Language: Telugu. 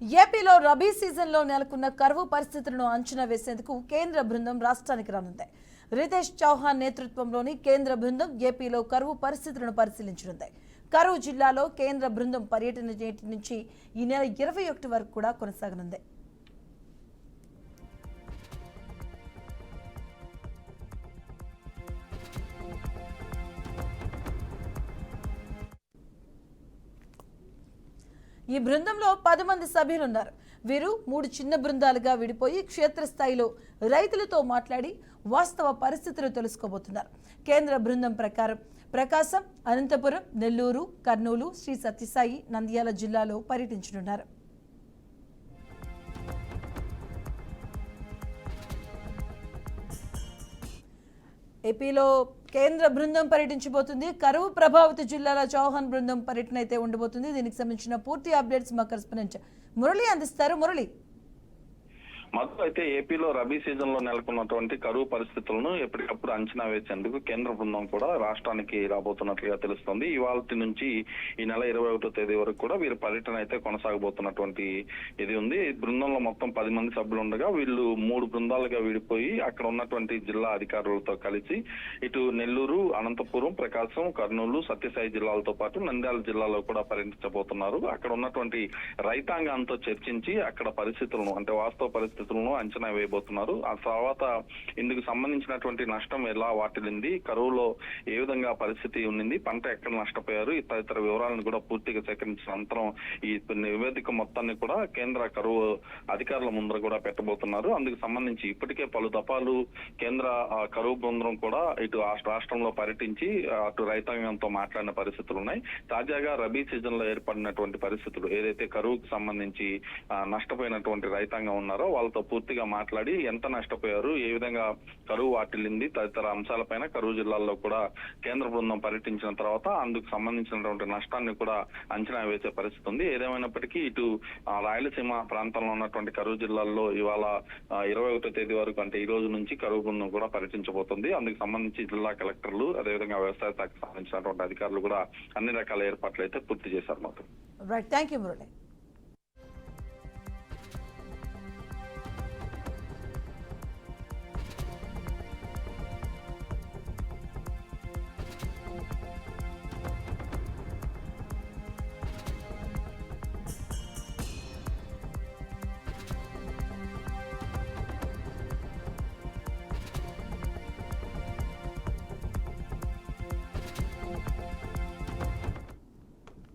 ఏపీలో రబీ సీజన్లో నెలకొన్న కరువు పరిస్థితులను అంచనా వేసేందుకు కేంద్ర బృందం రాష్ట్రానికి రానుంది. రితేష్ చౌహాన్ నేతృత్వంలోని కేంద్ర బృందం ఏపీలో కరువు పరిస్థితులను పరిశీలించనుంది. కరువు జిల్లాలో కేంద్ర బృందం పర్యటన నుంచి ఈ నెల ఇరవై ఒకటి వరకు కూడా కొనసాగనుంది. ఈ బృందంలో పది మంది సభ్యులు ఉన్నారు వీరు మూడు చిన్న బృందాలుగా విడిపోయి క్షేత్రస్థాయిలో రైతులతో మాట్లాడి వాస్తవ పరిస్థితులు తెలుసుకోబోతున్నారు. కేంద్ర బృందం ప్రకారం ప్రకాశం అనంతపురం నెల్లూరు కర్నూలు శ్రీ సత్యసాయి నంద్యాల జిల్లాలో పర్యటించనున్నారు. ఏపీలో కేంద్ర బృందం పర్యటించబోతుంది. కరువు ప్రభావిత జిల్లాల చౌహాన్ బృందం పర్యటన అయితే ఉండబోతుంది. దీనికి సంబంధించిన పూర్తి అప్డేట్స్ మా కరెస్పాండెంట్ మురళి అందిస్తారు. మురళి మొత్తం అయితే ఏపీలో రబీ సీజన్లో నెలకొన్నటువంటి కరువు పరిస్థితులను ఎప్పటికప్పుడు అంచనా వేసేందుకు కేంద్ర బృందం కూడా రాష్ట్రానికి రాబోతున్నట్లుగా తెలుస్తోంది. ఇవాళ నుంచి ఈ నెల ఇరవై ఒకటో తేదీ వరకు కూడా వీరి పర్యటన అయితే కొనసాగబోతున్నటువంటి ఇది ఉంది. బృందంలో మొత్తం పది మంది సభ్యులు ఉండగా వీళ్ళు మూడు బృందాలుగా విడిపోయి అక్కడ ఉన్నటువంటి జిల్లా అధికారులతో కలిసి ఇటు నెల్లూరు అనంతపురం ప్రకాశం కర్నూలు సత్యసాయి జిల్లాలతో పాటు నంద్యాల జిల్లాలో కూడా పర్యటించబోతున్నారు. అక్కడ ఉన్నటువంటి రైతాంగంతో చర్చించి అక్కడ పరిస్థితులను అంటే వాస్తవ పరిస్థితులను అంచనా వేయబోతున్నారు. ఆ తర్వాత ఇందుకు సంబంధించినటువంటి నష్టం ఎలా వాటిల్లింది కరువులో ఏ విధంగా పరిస్థితి ఉండింది పంట ఎక్కడ నష్టపోయారు తదితర వివరాలను కూడా పూర్తిగా సేకరించిన అనంతరం ఈ నివేదిక మొత్తాన్ని కూడా కేంద్ర కరువు అధికారుల ముందర కూడా పెట్టబోతున్నారు. అందుకు సంబంధించి ఇప్పటికే పలు దఫాలు కేంద్ర ఆ, కరువు బృందం కూడా ఇటు రాష్ట్రంలో పర్యటించి అటు రైతాంగంతో మాట్లాడిన పరిస్థితులు ఉన్నాయి. తాజాగా రబీ సీజన్లో ఏర్పడినటువంటి పరిస్థితులు ఏదైతే కరువుకు సంబంధించి నష్టపోయినటువంటి రైతాంగం ఉన్నారో వాళ్ళతో పూర్తిగా మాట్లాడి ఎంత నష్టపోయారు ఏ విధంగా కరువు వాటిల్లింది తదితర అంశాలపైన కరువు జిల్లాల్లో కూడా కేంద్ర బృందం పర్యటించిన తర్వాత అందుకు సంబంధించినటువంటి నష్టాన్ని కూడా అంచనా వేసే పరిస్థితి ఉంది. ఏదేమైనప్పటికీ ఇటు రాయలసీమ ప్రాంతంలో ఉన్నటువంటి కరువు జిల్లాల్లో ఇవాళ ఇరవై ఒకటో తేదీ వరకు అంటే ఈ రోజు నుంచి కరువు బృందం కూడా పర్యటించబోతుంది. అందుకు సంబంధించి జిల్లా కలెక్టర్లు అదేవిధంగా వ్యవసాయ శాఖకు సంబంధించినటువంటి అధికారులు కూడా అన్ని రకాల ఏర్పాట్లు అయితే పూర్తి చేశారు మాత్రం. Right thank you Murali